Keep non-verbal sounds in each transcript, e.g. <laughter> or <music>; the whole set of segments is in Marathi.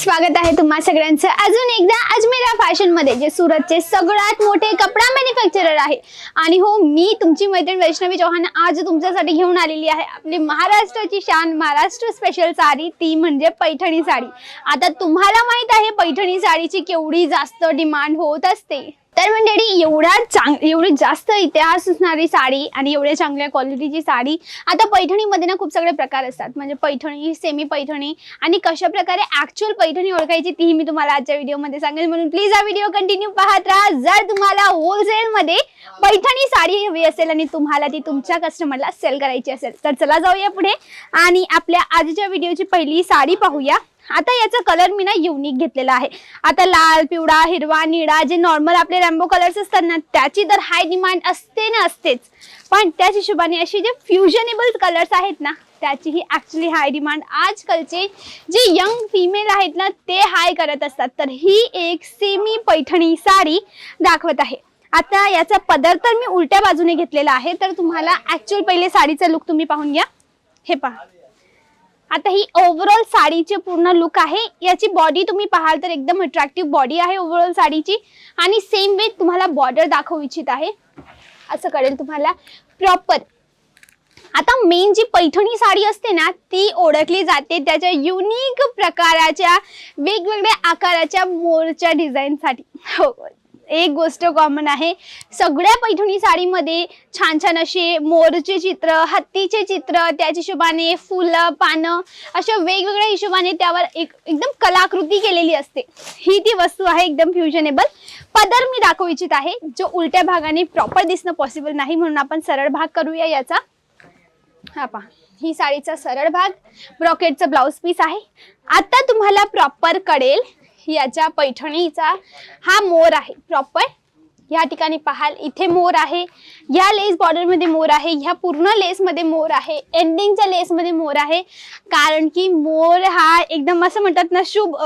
स्वागत आहे तुम्हा सगळ्यांचं. अजून एकदा अजमेरा फॅशनमध्ये जे सुरतचे सगळ्यात मोठे कपडा मॅन्युफॅक्चरर आहे. आणि हो मी तुमची मैत्रीण वैष्णवी चव्हाण आज तुमच्यासाठी घेऊन आलेली आहे. आपली महाराष्ट्राची शान महाराष्ट्र स्पेशल साडी ती म्हणजे पैठणी साडी. आता तुम्हाला माहीत आहे पैठणी साडीची केवढी जास्त डिमांड होत असते. तर मंडळी एवढा चांग एवढी जास्त इतिहास असणारी साडी आणि एवढ्या चांगल्या क्वालिटीची साडी आता पैठणीमध्ये ना खूप सगळे प्रकार असतात. म्हणजे पैठणी सेमी पैठणी आणि कशा प्रकारे ऍक्च्युअल पैठणी ओळखायची तीही मी तुम्हाला आजच्या व्हिडिओमध्ये सांगेल. म्हणून प्लीज हा व्हिडिओ कंटिन्यू पाहत राहा. जर तुम्हाला होलसेलमध्ये पैठणी साडी हवी असेल आणि तुम्हाला ती तुमच्या कस्टमरला सेल करायची असेल तर चला जाऊया पुढे आणि आपल्या आजच्या व्हिडिओची पहिली साडी पाहूया. आता याचा कलर मी ना युनिक घेतलेला आहे. आता लाल पिवळा हिरवा निळा जे नॉर्मल आपले रॅम्बो कलर्स असतात ना त्याची तर हाय डिमांड असते ना असतेच. पण त्याच हिशोबाने अशी जे फ्युजनेबल कलर्स आहेत ना त्याची ही ऍक्च्युली हाय डिमांड आजकालचे जे यंग फिमेल आहेत ना ते हाय करत असतात. तर ही एक सेमी पैठणी साडी दाखवत आहे. आता याचा पदर तर मी उलट्या बाजूने घेतलेला आहे. तर तुम्हाला ऍक्च्युअल पहिले साडीचा लुक तुम्ही पाहून घ्या. हे पहा. आता ही ओव्हरऑल साडीचे पूर्ण लुक आहे. याची बॉडी तुम्ही पाहाल तर एकदम अट्रॅक्टिव्ह बॉडी आहे ओव्हरऑल साडीची. आणि सेम वे तुम्हाला बॉर्डर दाखवू इच्छित आहे. असं कळेल तुम्हाला. प्रॉपर आता मेन जी पैठणी साडी असते ना ती ओळखली जाते त्याच्या युनिक प्रकाराच्या वेगवेगळ्या आकाराच्या मोरच्या डिझाईनसाठी हो एक गोष्ट कॉमन आहे. सगळ्या पैठणी साडीमध्ये छान छान असे मोरचे चित्र हत्तीचे चित्र त्याच्या हिशोबाने फुलं पानं अशा वेगवेगळ्या हिशोबाने त्यावर एक एकदम कलाकृती केलेली असते. ही ती वस्तू आहे एकदम फ्युजनेबल पदर मी दाखवू इच्छित आहे जो उलट्या भागाने प्रॉपर दिसणं पॉसिबल नाही म्हणून आपण सरळ भाग करूया याचा. हा पहा ही साडीचा सरळ भाग ब्रॉकेटचं ब्लाउज पीस आहे. आता तुम्हाला प्रॉपर कळेल याच्या पैठणीचा हा मोर आहे. प्रॉपर या ठिकाणी पाहाल इथे मोर आहे. या लेस बॉर्डरमध्ये मोर आहे. ह्या पूर्ण लेस मध्ये मोर आहे. एंडिंगच्या लेस मध्ये मोर आहे. कारण की मोर हा एकदम असं म्हणतात ना शुभ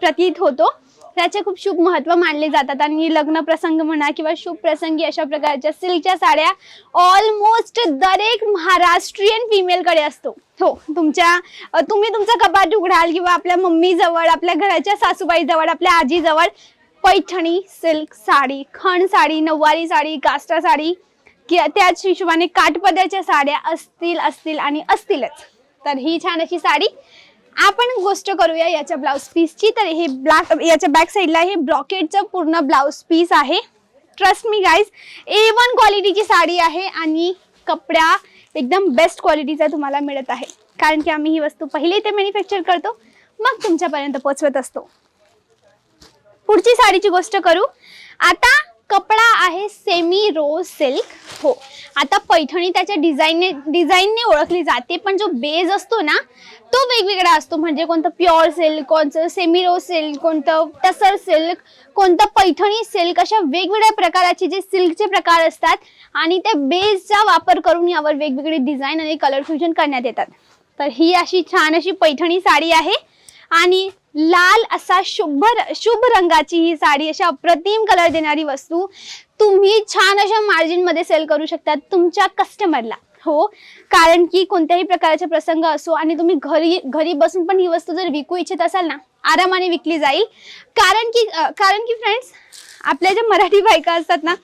प्रतीत होतो. त्याचे खूप शुभ महत्त्व मानले जातात. आणि लग्न प्रसंग म्हणा किंवा शुभ प्रसंगी अशा प्रकारच्या सिल्कच्या साड्या ऑलमोस्ट दरेक महाराष्ट्रीयन फिमेलकडे असतो. हो तुमच्या तुम्ही तुमचा कपाट उघडाल किंवा आपल्या मम्मी जवळ आपल्या घराच्या सासूबाई जवळ आपल्या आजी जवळ पैठणी सिल्क साडी खण साडी नऊवारी साडी कास्टा साडी कि त्याच हिशोबाने काठपद्याच्या साड्या असतील असतील आणि असतीलच. तर ही छान अशी साडी आपण गोष्ट करूया याच्या ब्लाउज पीसची तर हे ब्लॅक याच्या बॅक साईडला हे ब्रॉकेटचं पूर्ण ब्लाउज पीस आहे. Trust me guys A one क्वालिटीची साडी आहे आणि कपड्या एकदम बेस्ट क्वालिटीचा तुम्हाला मिळत आहे. कारण की आम्ही ही वस्तू पहिले ते मॅन्युफॅक्चर करतो मग तुमच्यापर्यंत पोचवत असतो. पुढची साडीची गोष्ट करू. आता कपडा आहे सेमी रोज सिल्क हो. आता पैठणी त्याच्या डिझाईनने डिझाईनने ओळखली जाते पण जो बेज असतो ना तो वेगवेगळा असतो. म्हणजे कोणतं प्युअर सिल्क कोणतं सेमिरो सिल्क कोणतं टसर सिल्क कोणतं पैठणी सिल्क अशा वेगवेगळ्या प्रकाराचे जे सिल्कचे प्रकार असतात आणि त्या बेजचा वापर करून यावर वेगवेगळे डिझाईन आणि कलर फ्युजन करण्यात येतात. तर ही अशी छान अशी पैठणी साडी आहे. आणि लाल असा शुभ शुभ रंगाची ही साडी अशा अप्रतिम कलर देणारी वस्तू तुम्ही छान अशा मार्जिनमध्ये सेल करू शकतात तुमच्या कस्टमरला हो? कारण की कोणत्याही प्रकारचे प्रसंग असो आणि तुम्ही घरी घरी बसून पण ही वस्तू जर विकू इच्छित असाल ना आरामाने विकली जाईल. कारण की कारण की फ्रेंड्स आपल्या ज्या मराठी बायका असतात ना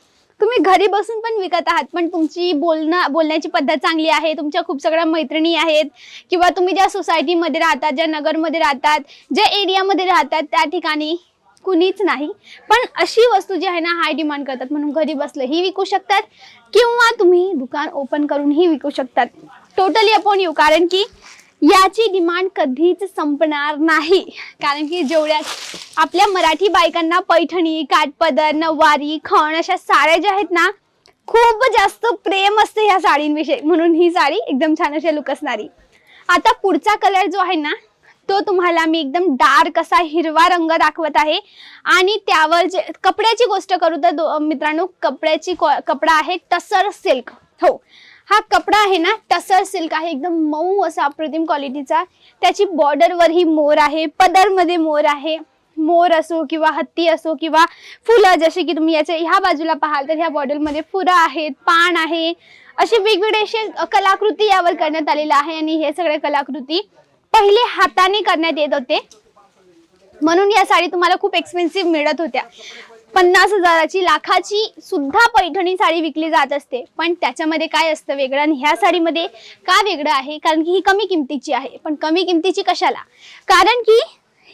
तुम्ही घरी बसून पण विकत आहात पण तुमची बोलणं बोलण्याची पद्धत चांगली आहे तुमच्या खूप सगळ्या मैत्रिणी आहेत किंवा तुम्ही ज्या सोसायटीमध्ये राहतात ज्या नगरमध्ये राहतात ज्या एरियामध्ये राहतात त्या ठिकाणी कुणीच नाही. पण अशी वस्तू जी आहे ना हाय डिमांड करतात म्हणून घरी बसलं ही विकू शकतात. किंवा तुम्ही दुकान ओपन करूनही विकू शकतात. टोटली अपॉन यू कारण की याची डिमांड कधीच संपणार नाही. कारण की जेवढ्या आपल्या मराठी बायकांना पैठणी काठपदर नऊवारी खण अशा साड्या ज्या आहेत ना खूप जास्त प्रेम असते ह्या साडींविषयी. म्हणून ही साडी एकदम छान अशी लुक असणारी. आता पुढचा कलर जो आहे ना तो तुम्हाला मी एकदम डार्क असा हिरवा रंग दाखवत आहे. आणि त्यावर जे कपड्याची गोष्ट करू तर दो- मित्रांनो कपड्याची क्वा- कपडा आहे टसर सिल्क हो. हा कपडा आहे ना टसर सिल्क आहे. एकदम मऊ असा अप्रतिम क्वालिटीचा त्याची बॉर्डरवर ही मोर आहे पदरमध्ये मोर आहे. मोर असो किंवा हत्ती असो किंवा फुलं जसे की तुम्ही याच्या ह्या बाजूला पाहाल तर ह्या बॉर्डरमध्ये फुलं आहेत पान आहे. असे वेगवेगळे असे कलाकृती यावर करण्यात आलेल्या आहे. आणि हे सगळे कलाकृती पहिले हाताने करण्यात येत होते. म्हणून या साडी तुम्हाला खूप एक्सपेन्सिव्ह मिळत होत्या. पन्नास हजाराची लाखाची सुद्धा पैठणी साडी विकली जात असते. पण त्याच्यामध्ये काय असतं वेगळं आणि ह्या साडीमध्ये का वेगळं आहे? कारण की ही कमी किमतीची आहे. पण कमी किमतीची कशाला? कारण की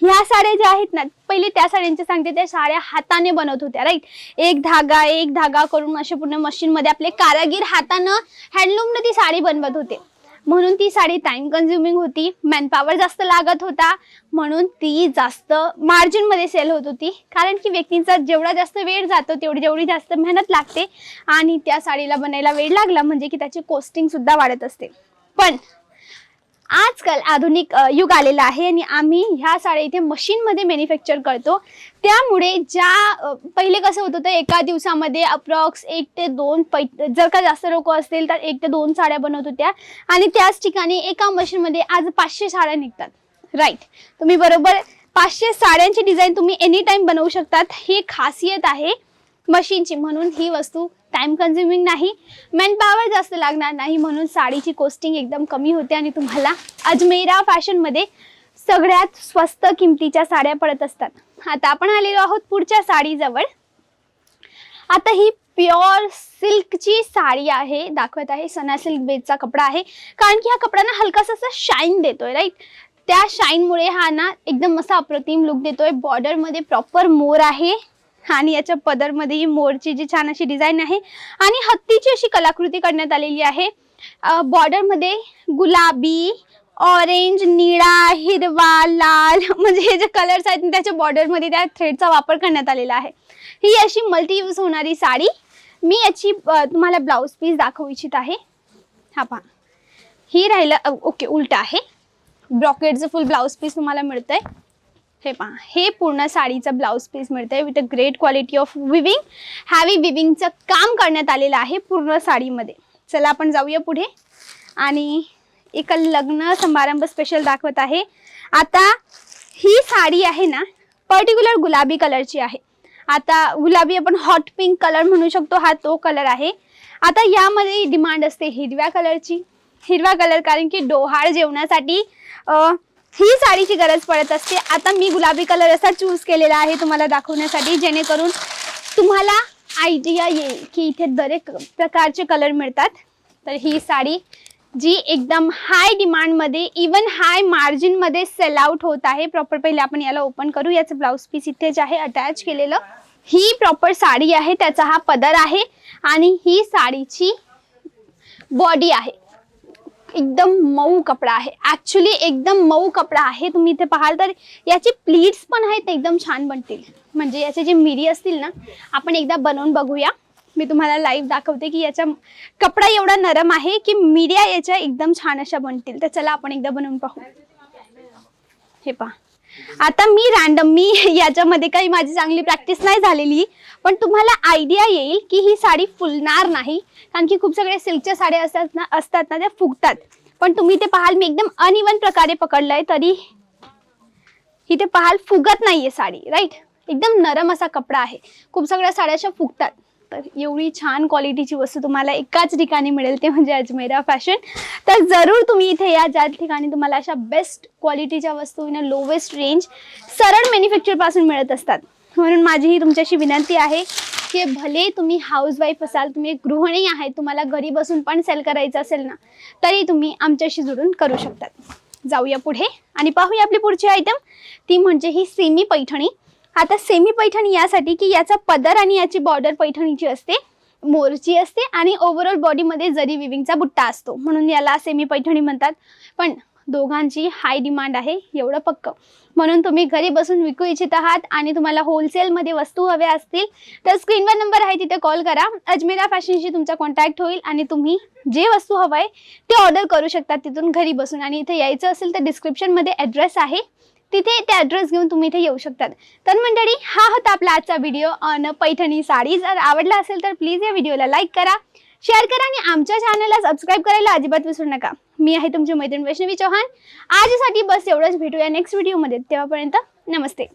ह्या साड्या ज्या आहेत ना पहिले त्या साड्यांचे सांगते त्या साड्या हाताने बनवत होत्या राईट एक धागा एक धागा करून असे पूर्ण मशीनमध्ये आपले कारागीर हातानं हँडलूमनं ती साडी बनवत होते. म्हणून ती साडी टाइम कन्झ्युमिंग होती. मॅनपॉवर जास्त लागत होता. म्हणून ती जास्त मार्जिनमध्ये सेल होत होती. कारण की व्यक्तींचा जेवढा जास्त वेळ जातो तेवढी जेवढी जास्त मेहनत लागते. आणि त्या साडीला बनायला वेळ लागला म्हणजे की त्याची कोस्टिंगसुद्धा वाढत असते. पण आजकाल आधुनिक युग आलेलं आहे आणि आम्ही ह्या साड्या इथे मशीनमध्ये मॅन्युफॅक्चर करतो. त्यामुळे ज्या पहिले कसं होत होतं एका दिवसामध्ये अप्रॉक्स एक ते दोन पै जर का जास्त लोक असतील तर एक ते दोन साड्या बनवत होत्या. आणि त्याच ठिकाणी एका मशीनमध्ये आज पाचशे साड्या निघतात. राईट तुम्ही बरोबर पाचशे साड्यांची डिझाईन तुम्ही एनी टाईम बनवू शकतात. ही खासियत आहे मशीनची. म्हणून ही वस्तू टाइम कन्झ्युमिंग नाही. मॅनपावर जास्त लागणार नाही म्हणून साडीची कॉस्टिंग एकदम कमी होते आणि तुम्हाला अजमेरा फॅशनमध्ये सगळ्यात स्वस्त किमतीच्या साड्या पडत असतात. आता आपण आलेलो आहोत पुढच्या साडीजवळ. आता ही प्युअर सिल्कची साडी आहे दाखवत आहे. सना सिल्क बेजचा कपडा आहे. कारण की हा कपडा ना हलकासा असा शाईन देतोय राईट त्या शाईनमुळे हा ना एकदम असा अप्रतिम लुक देतोय. बॉर्डरमध्ये प्रॉपर मोर आहे. आणि याच्या पदरमध्ये ही मोरची जी छान अशी डिझाईन आहे आणि हत्तीची अशी कलाकृती करण्यात आलेली आहे. बॉर्डरमध्ये गुलाबी ऑरेंज निळा हिरवा लाल <laughs> म्हणजे हे जे कलर्स आहेत त्याच्या बॉर्डरमध्ये त्या थ्रेडचा वापर करण्यात आलेला आहे. ही अशी मल्टी यूज होणारी साडी. मी याची तुम्हाला ब्लाऊज पीस दाखवू इच्छित आहे. हा पहा. ही राहिलं ओके उलट आहे. ब्रॉकेटचं फुल ब्लाऊज पीस तुम्हाला मिळतंय. हे पहा हे पूर्ण साडीचं ब्लाऊज पीस मिळतंय with a great quality of weaving heavy विविंगचं काम करण्यात आलेलं आहे पूर्ण साडीमध्ये. चला आपण जाऊया पुढे. आणि एक लग्न समारंभ स्पेशल दाखवत आहे. आता ही साडी आहे ना पर्टिक्युलर गुलाबी कलरची आहे. आता गुलाबी आपण हॉट पिंक कलर म्हणू शकतो हा तो कलर आहे. आता यामध्ये डिमांड असते हिरव्या कलरची हिरवा कलर कारण की डोहाळ जेवणासाठी ही साडीची गरज पडत असते. आता मी गुलाबी कलर असा चूज केलेला आहे तुम्हाला दाखवण्यासाठी जेणेकरून तुम्हाला आयडिया येईल की इथे दरेक प्रकारचे कलर मिळतात. तर ही साडी जी एकदम हाय डिमांडमध्ये इवन हाय मार्जिनमध्ये सेल आउट होत आहे. प्रॉपर पहिले आपण याला ओपन करू. याचं ब्लाऊज पीस इथे जे आहे अटॅच केलेलं. ही प्रॉपर साडी आहे त्याचा हा पदर आहे. आणि ही साडीची बॉडी आहे. एकदम मऊ कपडा आहे. ऍक्च्युली एकदम मऊ कपडा आहे. तुम्ही इथे पाहाल तर याचे प्लीट्स पण आहेत ते एकदम छान बनतील. म्हणजे याचे जे मिरी असतील ना आपण एकदा बनवून बघूया. मी तुम्हाला लाईव्ह दाखवते की याचा कपडा एवढा नरम आहे की मिऱ्या याच्या एकदम छान अशा बनतील. तर चला आपण एकदा बनवून पाहू. हे पहा. आता मी रॅन्डम मी <laughs> याच्यामध्ये काही माझी चांगली प्रॅक्टिस नाही झालेली पण तुम्हाला आयडिया येईल की ही साडी फुलणार नाही. कारण की खूप सगळ्या सिल्कच्या साड्या असतात ना असतात ना त्या फुगतात. पण तुम्ही ते पाहाल मी एकदम अनइवन प्रकारे पकडलंय तरी इथे पाहाल फुगत नाहीये साडी राईट एकदम नरम असा कपडा आहे. खूप सगळ्या साड्या अशा फुगतात. तर एवढी छान क्वालिटीची वस्तू तुम्हाला एकाच ठिकाणी मिळेल ते म्हणजे अजमेरा फॅशन तर जरूर तुम्ही इथे या ज्या ठिकाणी तुम्हाला अशा बेस्ट क्वालिटीच्या वस्तू इन लोवेस्ट रेंज सरळ मॅन्युफॅक्चरपासून मिळत असतात. म्हणून माझी ही तुमच्याशी विनंती आहे की भले तुम्ही हाऊसवाईफ असाल तुम्ही एक गृहिणी आहे तुम्हाला घरी बसून पण सेल करायचं असेल ना तरी तुम्ही आमच्याशी जुळून करू शकतात. जाऊया पुढे आणि पाहूया आपली पुढची आयटम ती म्हणजे ही सेमी पैठणी आता सेमी पैठणी यासाठी की याचा पदर आणि याची बॉर्डर पैठणीची असते मोरची असते आणि ओव्हरऑल बॉडीमध्ये जरी विविंगचा बुट्टा असतो. म्हणून याला सेमी पैठणी म्हणतात. पण दोघांची हाय डिमांड आहे एवढं पक्क. म्हणून तुम्ही घरी बसून विकू इच्छित आहात आणि तुम्हाला होलसेलमध्ये वस्तू हव्या असतील तर स्क्रीनवर नंबर आहे तिथे कॉल करा. अजमेरा फॅशनशी तुमचा कॉन्टॅक्ट होईल आणि तुम्ही जे वस्तू हवं आहे ते ऑर्डर करू शकता तिथून घरी बसून. आणि इथे यायचं असेल तर डिस्क्रिप्शनमध्ये ॲड्रेस आहे. तिथे ते ॲड्रेस घेऊन तुम्ही इथे येऊ शकतात. तर मंडळी हा होता आपला आजचा व्हिडिओ ऑन पैठणी साडी. जर आवडला असेल तर प्लीज या व्हिडिओला लाईक करा. शेअर करा आणि आमच्या चॅनलला सबस्क्राईब करायला अजिबात विसरू नका. मी आहे तुमची मैत्रीण वैष्णवी चौहान. आजसाठी बस एवढंच. भेटूया नेक्स्ट व्हिडिओमध्ये तेव्हापर्यंत नमस्ते.